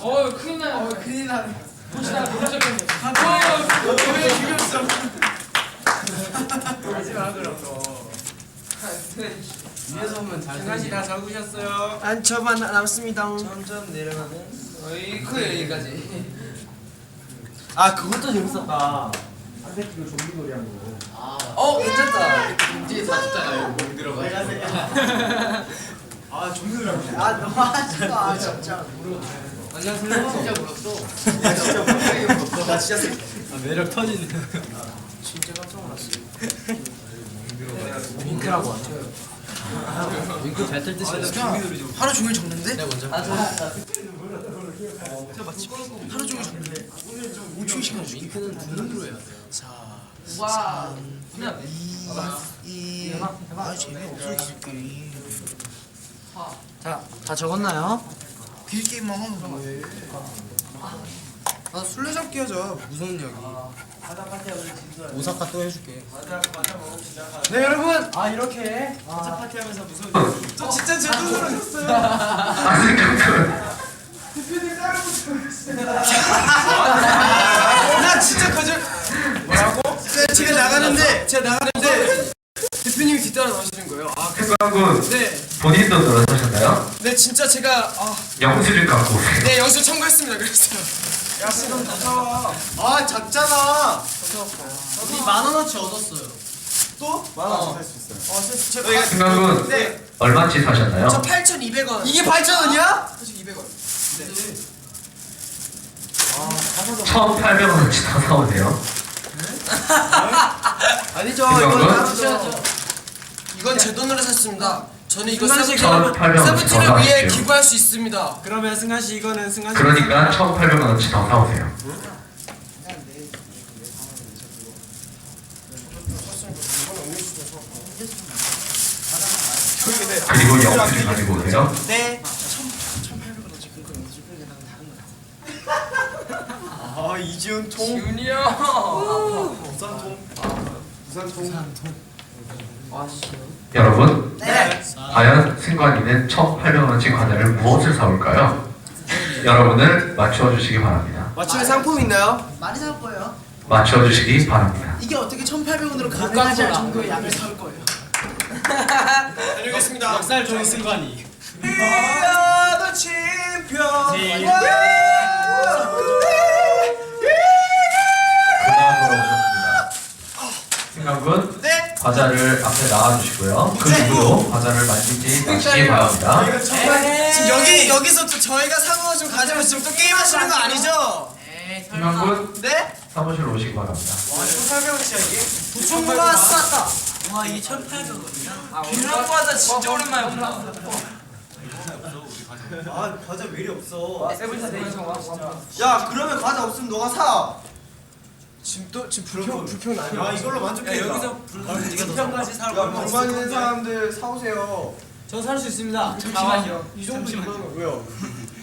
어 큰일 나. 어 큰일 나네. 보시다 보셨겠네. 왜 죽였어? 마지막 그럼. 위에서 보면 잘. 승관씨 다 적으셨어요. 안 저만 남습니다. 점점 내려가는. 어이 그 여기까지. 아 그것도 재밌었다. 안새끼고 좀비 놀이 한 거. 어 괜찮다. 뒤에 다 줬잖아요. 목 들어가. 아 좀비 놀이 한 거. 아 너무 하지 마 진짜. 안녕하세요. 진짜 물었어. 야 진짜 나 진짜 생- 매력 터지네. 진짜 깜짝 놀랐어. 윙크라고 하죠. 윙크 잘뜰 듯이. 하루 종일 적는데? 내가 먼저. 아 저. 하루 종일 적는데. 5초 시간 주. 윙크는 눈으로 해야 돼. 자. 와. 그냥 이. 아 재미없어 이 새끼. 자, 다 적었나요? 빌 게임만 하는 거 뭐해? 아 술래잡기 하자. 무서운 이야기. 오사카 또 해줄게. 네 여러분. 아 이렇게. 아 파티 하면서 무슨. 저 진짜 제 눈으로 했어요. 대표님 따로 나 진짜 거절. 뭐라고? 네, 제가 나가는데 제가 나가는데 대표님이 뒤따라 나오시는 거예요. 아, 생각은 네, 본인 돈으로 사셨 네 진짜 제가 아, 영수증 갖고 오세요. 네 영수 청구했습니다. 그랬어요. 야 지금 무서워. 아 작잖아. 우리 만 원어치 얻었어요. 또? 만원 살수 있어요. 어, 세- 제가 가- 생각은 네, 얼마치 사셨나요? 저 8,200원. 이게 8,000원이야? 8,200원. 1,800원어치 더 사오세요. 아니죠. 이건 이건 이건 제 돈으로 샀습니다. 저는 이거 승관 씨, 세븐틴 그러면 세븐틴을 더 위해. 기부할 수 있습니다. 그러면 승관 씨 이거는 승관 씨. 그러니까 1,800원 어치 더 사오세요. 그리고 영수증 가지고 오세요. 네. 아 이지훈 통. 지훈이 형. 부산 통. 부산 통. 여러분, 네. 과연 승관이는 1,800원어치 과자를 무엇을 사올까요? 여러분을 맞춰주시기 바랍니다. 맞추는 상품 있나요? 많이 살 거예요. 맞춰주시기 바랍니다. 이게 어떻게 1,800원으로 가능하지 않을 정도의 양을 살 거예요. 다녀오겠습니다. 살 좋은 승관이. 너 챔피언. 과자를 앞에 나와주시고요. 그 이후로 과자를 만지지 마시기 바랍니다. 지금 여기 여기서 또 저희가 상호 좀 가지고 지금 또 게임 하시는 거 아니죠? 승관군, 네? 사무실로 오시기 바랍니다. 1,800원치야 이게? 도청구가 쌌다. 와, 이게 1,800원이야? 아, 균형 과자 진짜 오랜만에 본다. 아 과자 왜 이리 없어? 와. 야 그러면 과자 없으면 너가 사. 지금 또 지금 불평 불평 나요. 야 이걸로 만족해. 여기서 불평까지 살야 불만 있는 사람들 사오세요. 저살 수 있습니다. 잠시만요. 이 정도 이만 왜요?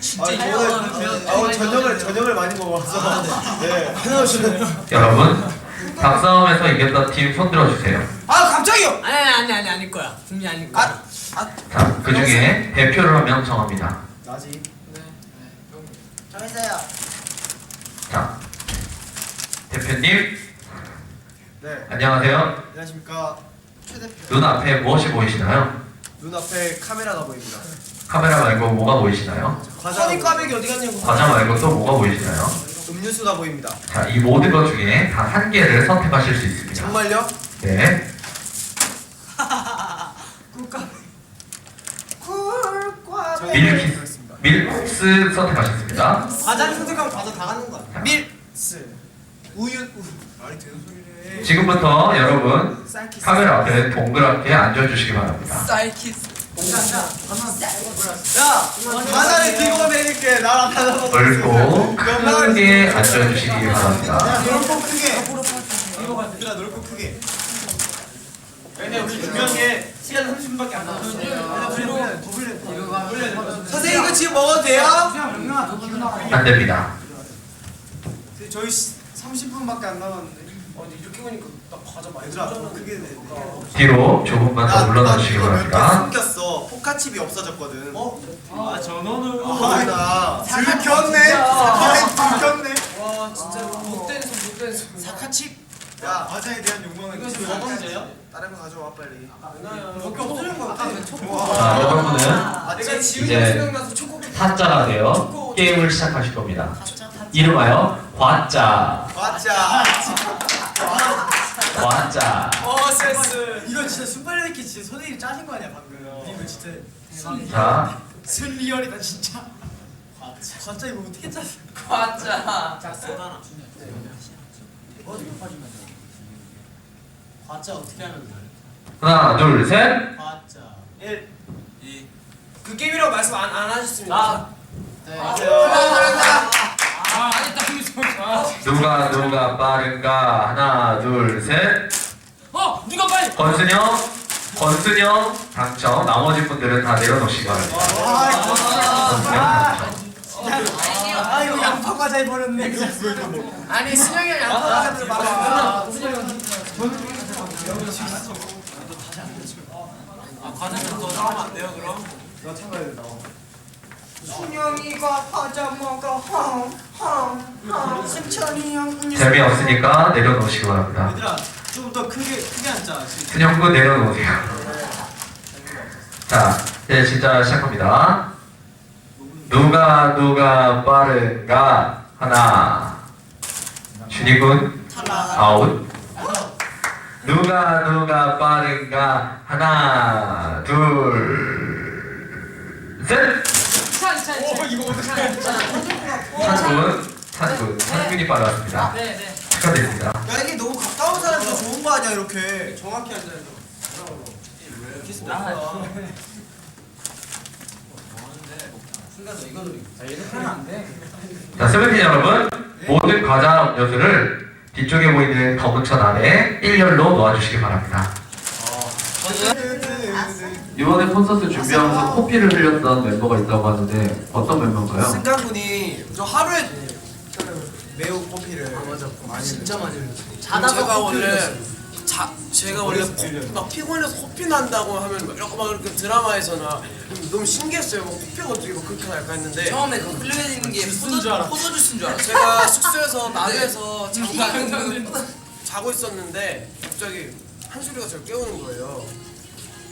진짜 아, 이거. 아, 저녁을 저녁을 많이 먹어서 네. 여러분, 닭싸움에서 이겼던 팀손 들어 주세요. 아 갑자기요? 아니, 아니, 아니, 아닐 거야. 분명히 아닐 거야. 자, 그 중에 대표를 한 명 정합니다. 나지. 정했어요. 자, 대표님, 네. 안녕하세요. 안녕하십니까. 최 대표. 눈 앞에 무엇이 보이시나요? 눈 앞에 카메라가 보입니다. 카메라 말고 뭐가 보이시나요? 과자. 허니 꽈배기 어디 갔냐고. 과자 말고 또 뭐가 보이시나요? 음료수가 보입니다. 자, 이 모든 것 중에 단 한 개를 선택하실 수 있습니다. 정말요? 네. 밀키스, 밀스 선택하셨습니다. 과자를 선택하면 과자 다 가는 거야. 밀스. 우유. 말이 되는. 지금부터 여러분 쌀키스. 카메라 앞에 동그랗게 앉아주시기 바랍니다. 야, 내릴게. 나랑. 넓고 크게 앉아주시기 바랍니다. 넓고 크게. 야, 넓고 크게. 왜냐 우리 중요한 게 시간 30분밖에 안 남았어요. 선생님 이거 지금 먹어도 돼요? 안 됩니다. 저희 30분밖에 안 남았는데. 아니 이렇게 보니까 나 과자 많이 얘들아, 더 크게 내. 아, 뒤로 조금만 더 물러나주시기 바랍니다. 몇개 숨겼어. 포카칩이 없어졌거든. 어? 아 전원을. 아, 나 들켰네. 사카칩 들켰네. 와 진짜 못된 손 못된 손. 사카칩. 야, 과자에 대한 욕망은 이거 지금 먹어도 돼요? 다른 거 가져와 빨리. 아, 밖에 없어진 거 같아. 아, 여러분은 이제 사자가 되어 게임을 시작하실 겁니다. 이름하여 과자. 맞자 과자. 어 센스 이거 진짜 순발력이 진짜 손에 짜진 거 아니야 방금 이거 진짜 자, 순리얼이다 진짜 과자 이거 어떻게 짰어 과자. 짝쓰다나 과자 어떻게 하면 돼? 하나, 둘, 셋. 과자 1 2. 그 게임이라고 말씀 안, 안 하셨습니다 아. 네. 아, 아니 딱 여기서. 아. 누가 누가 빠른가? 하나, 둘, 셋. 어, 누가 빨리. 권순영, 권순영 당첨. 나머지 분들은 다 내려놓으시기 바랍니다. 권순영 당첨. 아 이거 양파 과자 해버렸네 아니 승영이 형 양파 과자들 말아 아 과자는 더 나오면 안 돼요 그럼? 너 참가해야 된다 순영이가 과자 먹어 헝헝헝 승천이 형 재미없으니까 내려놓으시기 바랍니다. 얘들아 좀 더 크게 크게 앉자 순영군 내려놓으세요. 자, 이제 진짜 시작합니다. 누가 누가 빠른가? 하나. 준이군 아웃. 누가 누가 빠른가? 하나, 둘, 셋. 어 이거 찬군이 빠르습니다. 네, 네. 축하드립니다. 야 이게 너무 가까운 사람도 좋은 거 아니야 이렇게? 정확히 앉아야 돼 자, 세븐틴 여러분, 모든 과자 음료수를 뒤쪽에 보이는 검은 천 안에 일렬로 놓아주시기 바랍니다. 이번에 콘서트 준비하면서 코피를 흘렸던 멤버가 있다고 하는데 어떤 멤버인가요? 승강군이 저 하루에 매우 커피를 맞아 진짜 많이 자다가 제가 원래 원래 자 제가 원래 코- 막 피곤해서 코피 난다고 하면 막 이렇게 막 이렇게 드라마에서나 너무 신기했어요. 뭐 코피가 어떻게 막 그렇게 날까 했는데 처음에 그 흘려지는 게 포도 포도 주스인 줄 알았어. 제가 숙소에서 나에서 잠깐 자고 있었는데 갑자기 한 소리가 저를 깨우는 거예요.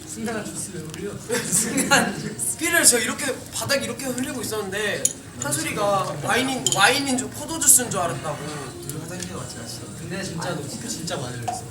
승가가 주스를 흘려. 순간 피를 제가 이렇게 바닥에 이렇게 흘리고 있었는데 한소리가 와인인 와인인 줄 포도 주스인 줄 알았다고. 근데 진짜 너 진짜 많이 흘렸어